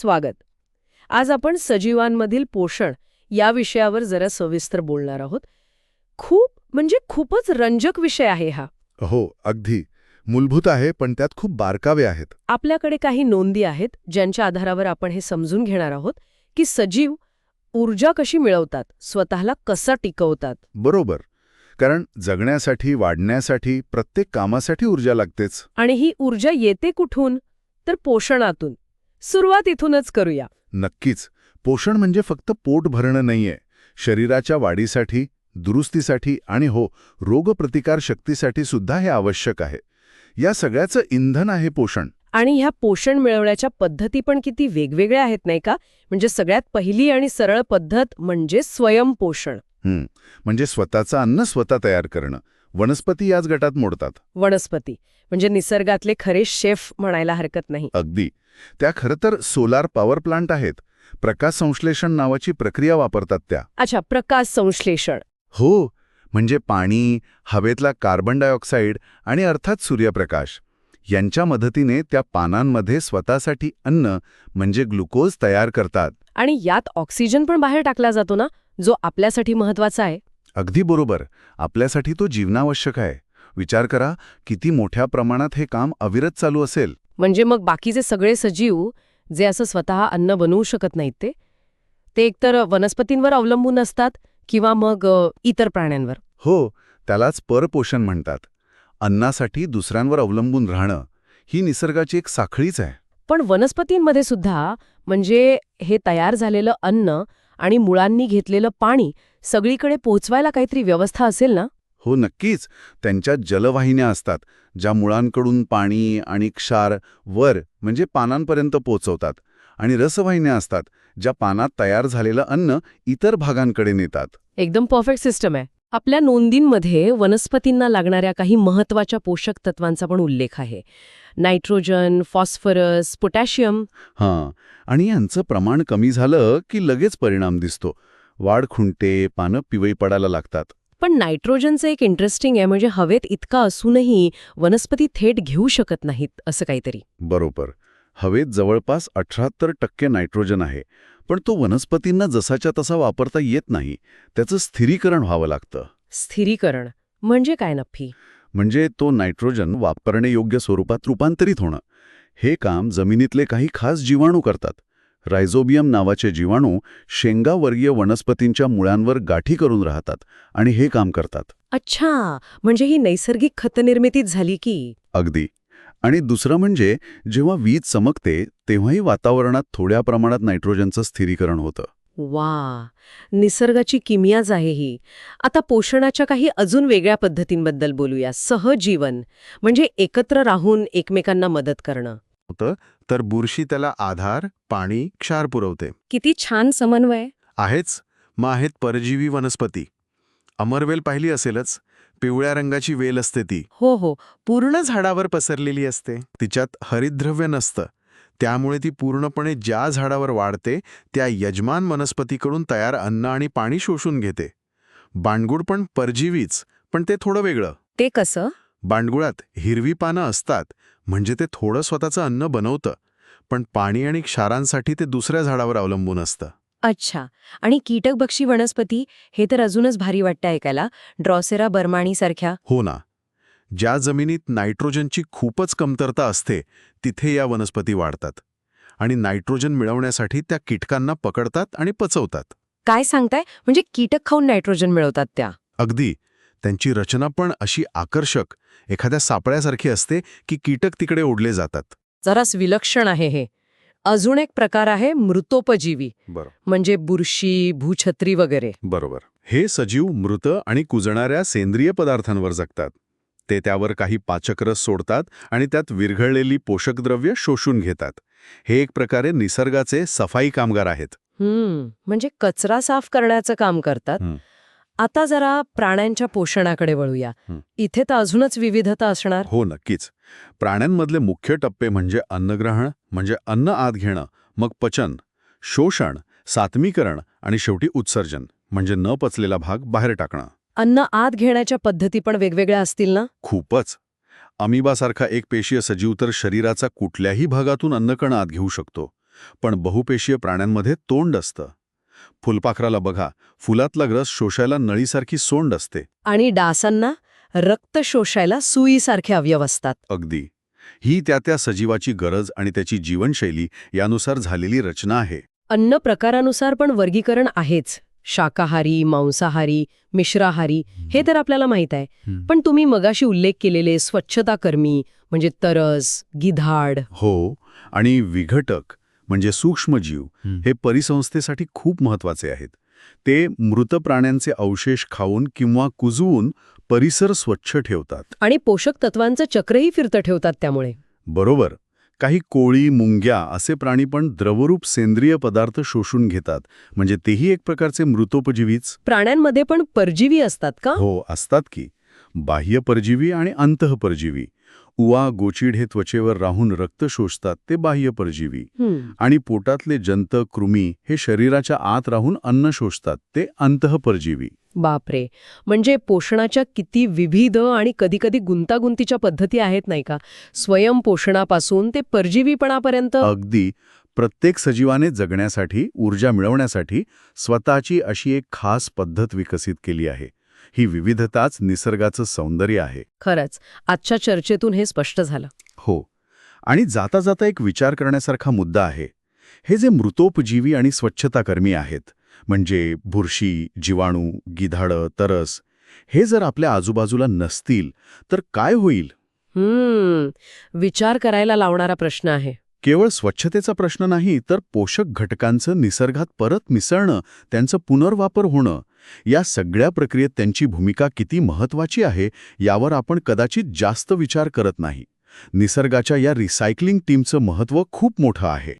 स्वागत. आज आपण सजीवांमधील पोषण या विषयावर जरा सविस्तर बोलणार आहोत. खूप म्हणजे खूपच रंजक विषय आहे हा. हो अगदी. मूलभूत आहे पण त्यात खूप बारकावे आहेत. आपल्याकडे काही नोंदी आहेत ज्यांच्या आधारावर आपण हे समजून घेणार आहोत की सजीव ऊर्जा कशी मिळवतात स्वतःला कसा टिकवतात. बरोबर. कारण जगण्यासाठी वाढण्यासाठी प्रत्येक कामासाठी ऊर्जा लागतेच. आणि ही ऊर्जा येते कुठून? तर पोषणातून. सुरुवात इथूनच करूया. नक्कीच. पोषण म्हणजे फक्त पोट भरणं नाहीये. शरीराच्या वाढीसाठी दुरुस्तीसाठी आणि हो रोगप्रतिकार शक्तीसाठी सुद्धा हे आवश्यक आहे. या सगळ्याचं इंधन आहे पोषण. आणि ह्या पोषण मिळवण्याच्या पद्धती पण किती वेगवेगळ्या आहेत नाही का? म्हणजे सगळ्यात पहिली आणि सरळ पद्धत म्हणजे स्वयंपोषण. म्हणजे स्वतःचं अन्न स्वतः तयार करणं. वनस्पती याच गटात मोडतात. वनस्पती. म्हणजे निसर्गातले खरे शेफ म्हणायला हरकत नाही. अगदी. त्या खरं तर सोलार पॉवर प्लांट आहेत. प्रकाश संश्लेषण नावाची प्रक्रिया वापरतात त्या. अच्छा प्रकाश संश्लेषण. हो. म्हणजे पाणी हवेतला कार्बन डायऑक्साईड आणि अर्थात सूर्यप्रकाश. यांच्या मदतीने त्या पानांमध्ये स्वतःसाठी अन्न म्हणजे ग्लुकोज तयार करतात. आणि यात ऑक्सिजन पण बाहेर टाकला जातो ना? जो आपल्यासाठी महत्त्वाचा आहे. अगदी बरोबर. आपल्यासाठी तो जीवनावश्यक आहे. विचार करा किती मोठ्या प्रमाणात हे काम अविरत चालू असेल. म्हणजे मग बाकीचे सगळे सजीव जे असं स्वतः अन्न बनवू शकत नाहीत ते? ते एकतर वनस्पतींवर अवलंबून असतात किंवा मग इतर प्राण्यांवर? हो त्यालाच परपोषण म्हणतात. अन्नासाठी दुसऱ्यांवर अवलंबून राहणं ही निसर्गाची एक साखळीच आहे. पण वनस्पतींमध्ये सुद्धा म्हणजे हे तयार झालेलं अन्न आणि मुळांनी घेतलेलं पाणी सगळीकडे पोहोचवायला काहीतरी व्यवस्था असेल ना? हो नक्कीच. त्यांच्यात जलवाहिन्या असतात ज्या मुळांकडून पाणी आणि क्षार वर म्हणजे पानांपर्यंत पोचवतात. आणि रसवाहिन्या असतात ज्या पानात तयार झालेलं अन्न इतर भागांकडे नेतात. एकदम परफेक्ट सिस्टम आहे. आपल्या नोंदींमध्ये वनस्पतींना लागणाऱ्या काही महत्त्वाच्या पोषक तत्वांचा पण उल्लेख आहे. Nitrogen phosphorus potassium. हां आणि यांचं प्रमाण कमी झालं की लगेच परिणाम दिसतो. वाढ खुंटते पानं पिवळी पडायला लागतात. पण नायट्रोजनचं एक इंटरेस्टिंग आहे म्हणजे हवेत इतका असूनही वनस्पती थेट घेऊ शकत नाहीत असं काहीतरी. बरोबर. हवेत जवळपास अठ्याहत्तर टक्के नायट्रोजन आहे पण तो वनस्पतींना जसाच्या तसा वापरता येत नाही त्याचं स्थिरीकरण व्हावं लागतं. स्थिरीकरण म्हणजे काय नफ्फी म्हणजे तो नायट्रोजन वापरण्यायोग्य स्वरूपात रूपांतरित होणं. हे काम जमिनीतले काही खास जीवाणू करतात. रायझोबियम नावाचे जीवाणू शेंगावर्गीय वनस्पतींच्या मुळांवर गाठी करून राहतात आणि हे काम करतात. अच्छा म्हणजे ही नैसर्गिक खतनिर्मितीच झाली की? अगदी. आणि दुसरं म्हणजे जेव्हा वीज चमकते तेव्हाही वातावरणात थोड्या प्रमाणात नायट्रोजनचं स्थिरीकरण होतं. वा! निसर्गाची किमियाच आहे ही. आता पोषणाच्या काही अजून वेगळ्या पद्धतींबद्दल बोलूया. सहजीवन म्हणजे एकत्र राहून एकमेकांना मदत करणं. होतं तर बुरशी त्याला आधार पाणी क्षार पुरवते. किती छान समन्वय. आहेच. मग आहेत परजीवी वनस्पती. अमरवेल पाहिली असेलच. पिवळ्या रंगाची वेल असते ती. हो हो. पूर्ण झाडावर पसरलेली असते. तिच्यात हरितद्रव्य नसतं. त्यामुळे ती पूर्णपणे ज्या झाडावर वाढते त्या यजमान वनस्पतीकडून तयार अन्न आणि पाणी शोषून घेते. बांडगुळ पण परजीवीच पण ते थोडं वेगळं. ते कसं? बांडगुळात हिरवी पानं असतात म्हणजे ते थोडं स्वतःचं अन्न बनवतं पण पाणी आणि क्षारांसाठी ते दुसऱ्या झाडावर अवलंबून असतं. अच्छा. आणि कीटकभक्षी वनस्पती हे तर अजूनच भारी वाटतं ऐकायला. ड्रॉसेरा बर्माणी सारख्या हो ना. ज्या जमिनीत नायट्रोजनची खूपच कमतरता असते तिथे या वनस्पती वाढतात. आणि नायट्रोजन मिळवण्यासाठी त्या कीटकांना पकडतात आणि पचवतात. काय सांगताय? म्हणजे कीटक खाऊन नायट्रोजन मिळवतात त्या. अगदी. त्यांची रचना पण अशी आकर्षक एखाद्या सापळ्यासारखी असते की कीटक तिकडे ओढले जातात. जरास विलक्षण आहे हे. अजून एक प्रकार आहे मृतोपजीवी. म्हणजे बुरशी भूछत्री वगैरे. बरोबर. हे सजीव मृत आणि कुजणाऱ्या सेंद्रिय पदार्थांवर जगतात. ते त्यावर काही पाचकरस सोडतात आणि त्यात विरघळलेली पोषकद्रव्य शोषून घेतात. हे एक प्रकारे निसर्गाचे सफाई कामगार आहेत. म्हणजे कचरा साफ करण्याचं काम करतात. हं. आता जरा प्राण्यांच्या पोषणाकडे वळूया. इथे तर अजूनच विविधता असणार. हो नक्कीच. प्राण्यांमधले मुख्य टप्पे म्हणजे अन्नग्रहण म्हणजे अन्न आत घेणं मग पचन शोषण सात्मीकरण आणि शेवटी उत्सर्जन म्हणजे न पचलेला भाग बाहेर टाकणं. अन्न आत घेण्याच्या पद्धती पण वेगवेगळ्या असतील ना? खूपच. अमिबासारखा एक पेशीय सजीव तर शरीराचा कुठल्याही भागातून अन्नकण आत घेऊ शकतो. पण बहुपेशीय प्राण्यांमध्ये तोंड असतं. फुलपाखराला बघा फुलातला रस शोषायला नळीसारखी सोंड असते. आणि डासांना रक्त शोषायला सुईसारखे अवयव असतात. अगदी. ही त्या त्या सजीवाची गरज आणि त्याची जीवनशैली यानुसार झालेली रचना आहे. अन्न प्रकारानुसार पण वर्गीकरण आहेच. शाकाहारी मांसाहारी मिश्राहारी हे तर आपल्याला माहीत आहे. पण तुम्ही मगाशी उल्लेख केलेले स्वच्छताकर्मी म्हणजे तरस गिधाड. हो आणि विघटक म्हणजे सूक्ष्मजीव हे परिसंस्थेसाठी खूप महत्त्वाचे आहेत. ते मृत प्राण्यांचे अवशेष खाऊन किंवा कुजवून परिसर स्वच्छ ठेवतात. आणि पोषक तत्वांचं चक्रही फिरतं ठेवतात त्यामुळे. बरोबर. काही कोळी मुंग्या असे प्राणी पण द्रवरूप सेंद्रिय पदार्थ शोषून घेतात. म्हणजे तेही एक प्रकारचे मृतोपजीवीच. प्राण्यांमध्ये पण परजीवी असतात का? हो असतात की. बाह्य परजीवी आणि अंतःपरजीवी. उवा गोचीड हे त्वचेवर राहून रक्त शोषतात ते बाह्य परजीवी. आणि पोटातले जंत कृमी हे शरीराच्या आत राहून अन्न शोषतात ते अंतःपरजीवी बापरे. म्हणजे पोषणाच्या किती विविध आणि कधीकधी गुंतागुंतीच्या पद्धती आहेत नाही का? स्वयंपोषणापासून ते परजीवीपणापर्यंत. अगदी. प्रत्येक सजीवाने जगण्यासाठी ऊर्जा मिळवण्यासाठी स्वतःची अशी एक खास पद्धत विकसित केली आहे. ही विविधताच निसर्गाचं सौंदर्य आहे. खरंच आजच्या चर्चेतून हे स्पष्ट झालं. हो. आणि जाता जाता एक विचार करण्यासारखा मुद्दा आहे. हे जे मृतोपजीवी आणि स्वच्छताकर्मी आहेत म्हणजे बुरशी जीवाणू गिधाडं तरस हे जर आपल्या आजूबाजूला नसतील तर काय होईल? हम्म. विचार करायला लावणारा प्रश्न आहे. केवळ स्वच्छतेचा प्रश्न नाही तर पोषक घटकांचं निसर्गात परत मिसळणं त्यांचं पुनर्वापर होणं या सगळ्या प्रक्रियेत त्यांची भूमिका किती महत्वाची आहे यावर आपण कदाचित जास्त विचार करत नाही. निसर्गाच्या या रिसायकलिंग टीमचं महत्त्व खूप मोठं आहे.